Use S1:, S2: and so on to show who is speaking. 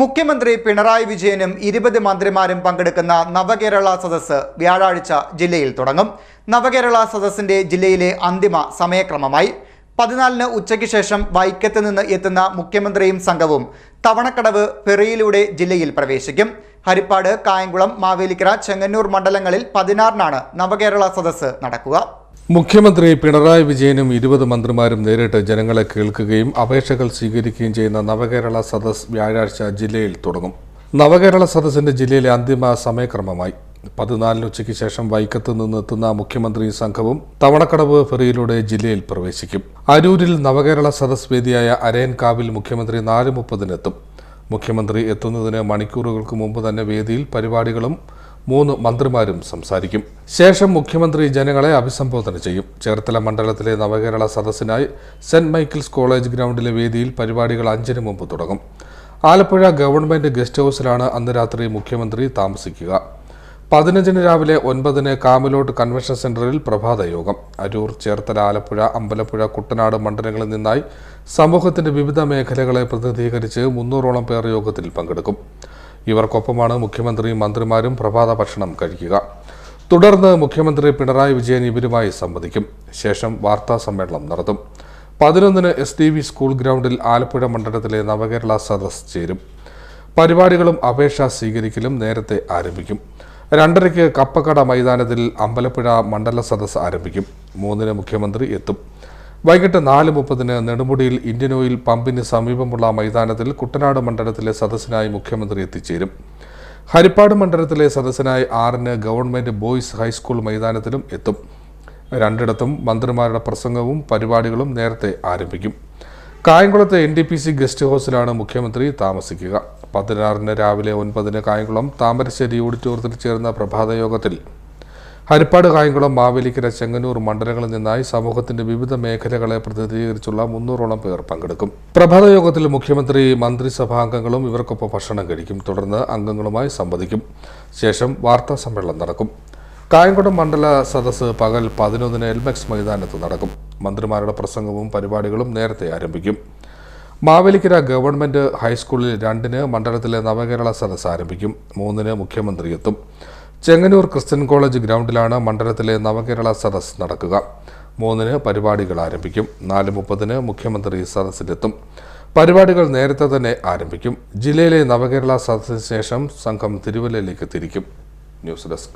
S1: മുഖ്യമന്ത്രി പിണറായി വിജയനും ഇരുപത് മന്ത്രിമാരും പങ്കെടുക്കുന്ന നവകേരള സദസ്സ് വ്യാഴാഴ്ച ജില്ലയിൽ തുടങ്ങും. നവകേരള സദസ്സിന്റെ ജില്ലയിലെ അന്തിമ സമയക്രമമായി. പതിനാലിന് ഉച്ചയ്ക്ക് ശേഷം വൈക്കത്ത് നിന്ന് എത്തുന്ന മുഖ്യമന്ത്രിയും സംഘവും തവണക്കടവ് പെറിയിലൂടെ ജില്ലയിൽ പ്രവേശിക്കും. ഹരിപ്പാട് കായംകുളം മാവേലിക്കര ചെങ്ങന്നൂർ മണ്ഡലങ്ങളിൽ പതിനാറിനാണ് നവകേരള സദസ്സ് നടക്കുക.
S2: മുഖ്യമന്ത്രി പിണറായി വിജയനും ഇരുപത് മന്ത്രിമാരും നേരിട്ട് ജനങ്ങളെ കേൾക്കുകയും അപേക്ഷകൾ സ്വീകരിക്കുകയും ചെയ്യുന്ന നവകേരള സദസ് വ്യാഴാഴ്ച ജില്ലയിൽ തുടങ്ങും. നവകേരള സദസ്സിന്റെ ജില്ലയിലെ അന്തിമ സമയക്രമമായി. പതിനാലിന് ഉച്ചയ്ക്ക് ശേഷം വൈക്കത്ത് നിന്നെത്തുന്ന മുഖ്യമന്ത്രി സംഘവും തവണക്കടവ് ഫെറിയിലൂടെ ജില്ലയിൽ പ്രവേശിക്കും. അരൂരിൽ നവകേരള സദസ് വേദിയായ അരയൻകാവിൽ മുഖ്യമന്ത്രി നാല് മുപ്പതിനെത്തും മുഖ്യമന്ത്രി എത്തുന്നതിന് മണിക്കൂറുകൾക്ക് മുമ്പ് തന്നെ വേദിയിൽ പരിപാടികളും മൂന്ന് മന്ത്രിമാരും സംസാരിക്കും. ശേഷം മുഖ്യമന്ത്രി ജനങ്ങളെ അഭിസംബോധന ചെയ്യും. ചേർത്തല മണ്ഡലത്തിലെ നവകേരള സദസ്സിനായി സെന്റ് മൈക്കിൾസ് കോളേജ് ഗ്രൗണ്ടിലെ വേദിയിൽ പരിപാടികൾ അഞ്ചിനു മുമ്പ് തുടങ്ങും. ആലപ്പുഴ ഗവൺമെന്റ് ഗസ്റ്റ് ഹൌസിലാണ് അന്ന് രാത്രി മുഖ്യമന്ത്രി താമസിക്കുക. പതിനഞ്ചിന് രാവിലെ ഒൻപതിന് കാമിലോട്ട് കൺവെൻഷൻ സെന്ററിൽ പ്രഭാത യോഗം അരൂർ ചേർത്തല ആലപ്പുഴ അമ്പലപ്പുഴ കുട്ടനാട് മണ്ഡലങ്ങളിൽ നിന്നായി സമൂഹത്തിന്റെ വിവിധ മേഖലകളെ പ്രതിനിധീകരിച്ച് മുന്നൂറോളം പേർ യോഗത്തിൽ പങ്കെടുക്കും. ഇവർക്കൊപ്പമാണ് മുഖ്യമന്ത്രിയും മന്ത്രിമാരും പ്രഭാത ഭക്ഷണം കഴിക്കുക. തുടർന്ന് മുഖ്യമന്ത്രി പിണറായി വിജയൻ ഇവരുമായി സംവദിക്കും. ശേഷം വാർത്താ സമ്മേളനം നടത്തും. പതിനൊന്നിന് എസ് ഡി വി സ്കൂൾ ഗ്രൗണ്ടിൽ ആലപ്പുഴ മണ്ഡലത്തിലെ നവകേരള സദസ് ചേരും. പരിപാടികളും അപേക്ഷ സ്വീകരിക്കലും നേരത്തെ ആരംഭിക്കും. രണ്ടരയ്ക്ക് കപ്പക്കട മൈതാനത്തിൽ അമ്പലപ്പുഴ മണ്ഡല സദസ് ആരംഭിക്കും. മൂന്നിന് മുഖ്യമന്ത്രി എത്തും. വൈകിട്ട് നാല് മുപ്പതിന് നെടുമുടിയിൽ ഇന്ത്യൻ ഓയിൽ പമ്പിന് സമീപമുള്ള മൈതാനത്തിൽ കുട്ടനാട് മണ്ഡലത്തിലെ സദസ്സിനായി മുഖ്യമന്ത്രി എത്തിച്ചേരും. ഹരിപ്പാട് മണ്ഡലത്തിലെ സദസ്സിനായി ആറിന് ഗവൺമെന്റ് ബോയ്സ് ഹൈസ്കൂൾ മൈതാനത്തിലും എത്തും. രണ്ടിടത്തും മന്ത്രിമാരുടെ പ്രസംഗവും പരിപാടികളും നേരത്തെ ആരംഭിക്കും. കായംകുളത്തെ N D P C guest ഹൗസിലാണ് മുഖ്യമന്ത്രി താമസിക്കുക. പതിനാറിന് രാവിലെ ഒൻപതിന് കായംകുളം താമരശ്ശേരി ഓഡിറ്റോറിയത്തിൽ ചേർന്ന പ്രഭാത യോഗത്തിൽ ഹരിപ്പാട് കായംകുളം മാവേലിക്കര ചെങ്ങന്നൂർ മണ്ഡലങ്ങളിൽ നിന്നായി സമൂഹത്തിന്റെ വിവിധ മേഖലകളെ പ്രതിനിധീകരിച്ചുള്ള മുന്നൂറോളം പേർ പങ്കെടുക്കും. പ്രഭാത യോഗത്തിൽ മുഖ്യമന്ത്രി മന്ത്രിസഭാംഗങ്ങളും ഇവർക്കൊപ്പം ഭക്ഷണം കഴിക്കും. തുടർന്ന് അംഗങ്ങളുമായി സംവദിക്കും. ശേഷം വാർത്താ സമ്മേളനം നടക്കും. കായംകുളം മണ്ഡല സദസ്സ് പകൽ പതിനൊന്നിന് എൽമെക്സ് മൈതാനത്ത് നടക്കും. മന്ത്രിമാരുടെ പ്രസംഗവും പരിപാടികളും നേരത്തെ ആരംഭിക്കും. മാവേലിക്കര ഗവൺമെന്റ് ഹൈസ്കൂളിൽ രണ്ടിന് മണ്ഡലത്തിലെ നവകേരള സദസ്സ് ആരംഭിക്കും. മൂന്നിന് മുഖ്യമന്ത്രി എത്തും. ചെങ്ങന്നൂർ ക്രിസ്ത്യൻ കോളേജ് ഗ്രൗണ്ടിലാണ് മണ്ഡലത്തിലെ നവകേരള സദസ് നടക്കുക. മൂന്നിന് പരിപാടികൾ ആരംഭിക്കും. നാല് മുപ്പതിന് മുഖ്യമന്ത്രി സദസ്സിലെത്തും. പരിപാടികൾ നേരത്തെ തന്നെ ആരംഭിക്കും. ജില്ലയിലെ നവകേരള സദസ്സിന് ശേഷം സംഘം തിരുവല്ലയിലേക്ക് തിരിക്കും. News desk.